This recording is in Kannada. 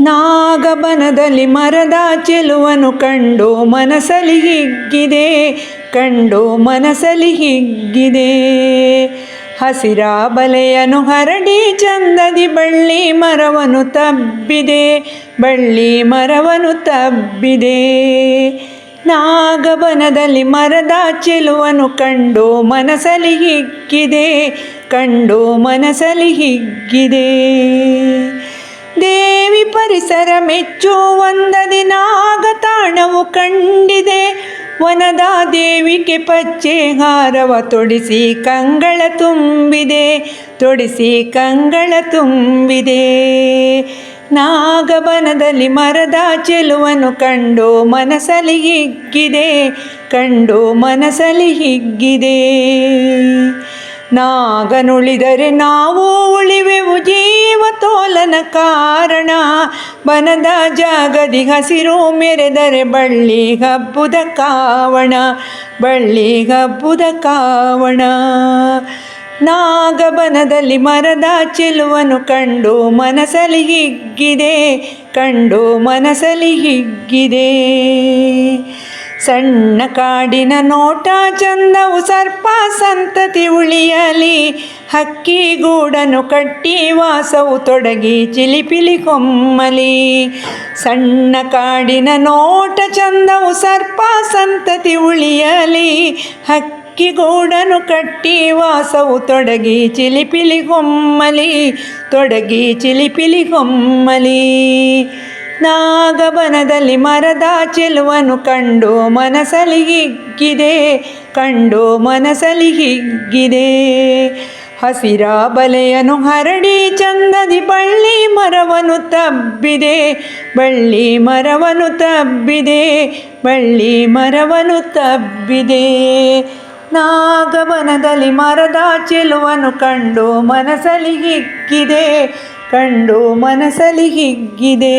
ನಾಗಬನದಲ್ಲಿ ಮರದ ಚೆಲುವನು ಕಂಡು ಮನಸಲಿ ಹಿಗ್ಗಿದೆ, ಕಂಡು ಮನಸಲಿ ಹಿಗ್ಗಿದೆ. ಹಸಿರ ಬಲೆಯನು ಹರಡಿ ಚಂದದಿ ಬಳ್ಳಿ ಮರವನು ತಬ್ಬಿದೆ, ಬಳ್ಳಿ ಮರವನು ತಬ್ಬಿದೆ. ನಾಗಬನದಲ್ಲಿ ಮರದ ಚೆಲುವನು ಕಂಡು ಮನಸಲಿ ಹಿಗ್ಗಿದೆ, ಕಂಡು ಮನಸಲಿ ಹಿಗ್ಗಿದೆ. ದೇವಿ ಪರಿಸರ ಮೆಚ್ಚು ಒಂದದಿ ನಾಗತಾಣವು ಕಂಡಿದೆ. ವನದ ದೇವಿಗೆ ಪಚ್ಚೆ ಹಾರವ ತೊಡಿಸಿ ಕಂಗಳ ತುಂಬಿದೆ. ತೊಡಿಸಿ ಕಂಗಳ ತುಂಬಿದೆ. ನಾಗಬನದಲ್ಲಿ ಮರದ ಚೆಲುವನ್ನು ಕಂಡು ಮನಸಲಿ ಹಿಗ್ಗಿದೆ. ಕಂಡು ಮನಸಲಿ ಹಿಗ್ಗಿದೆ. ನಾಗನುಳಿದರೆ ನಾವು ಉಳಿವೆವು ತೋಲನ ಕಾರಣ. ಬನದ ಜಾಗದಿ ಹಸಿರು ಮೆರೆದರೆ ಬಳ್ಳಿ ಹಬ್ಬುದ ಕಾವಣ, ಬಳ್ಳಿ ಹಬ್ಬುದ ಕಾವಣ. ನಾಗಬನದಲ್ಲಿ ಮರದ ಚೆಲುವನು ಕಂಡು ಮನಸಲಿ ಹಿಗ್ಗಿದೆ, ಕಂಡು ಮನಸಲಿ ಹಿಗ್ಗಿದೆ. ಸಣ್ಣ ಕಾಡಿನ ನೋಟ ಚಂದವು ಸರ್ಪ ಸಂತತಿ ಉಳಿಯಲಿ. ಹಕ್ಕಿ ಗೂಡನು ಕಟ್ಟಿ ವಾಸವು ತೊಡಗಿ ಚಿಲಿಪಿಲಿ ಕೊಮ್ಮಲಿ. ಸಣ್ಣ ಕಾಡಿನ ನೋಟ ಚಂದವು ಸರ್ಪ ಸಂತತಿ ಉಳಿಯಲಿ. ಹಕ್ಕಿ ಗೂಡನು ಕಟ್ಟಿ ವಾಸವು ತೊಡಗಿ ಚಿಲಿಪಿಲಿ ಕೊಮ್ಮಲಿ. ತೊಡಗಿ ಚಿಲಿಪಿಲಿ ಕೊಮ್ಮಲಿ. ನಾಗಬನದಲ್ಲಿ ಮರದ ಚೆಲುವನು ಕಂಡು ಮನಸಲಿ ಹಿಗ್ಗಿದೆ ಕಂಡು ಮನಸಲಿ ಹಿಗ್ಗಿದೆ ಹಸಿರ ಬಲೆಯನು ಹರಡಿ ಚಂದದಿ ಬಳ್ಳಿ ಮರವನು ತಬ್ಬಿದೆ, ಬಳ್ಳಿ ಮರವನು ತಬ್ಬಿದೆ, ಬಳ್ಳಿ ಮರವನು ತಬ್ಬಿದೆ. ನಾಗವನದಲ್ಲಿ ಮರದ ಚೆಲುವನು ಕಂಡು ಮನಸಲಿ ಹಿಗ್ಗಿದೆ ಕಂಡು ಮನಸಲಿ ಹಿಗ್ಗಿದೆ.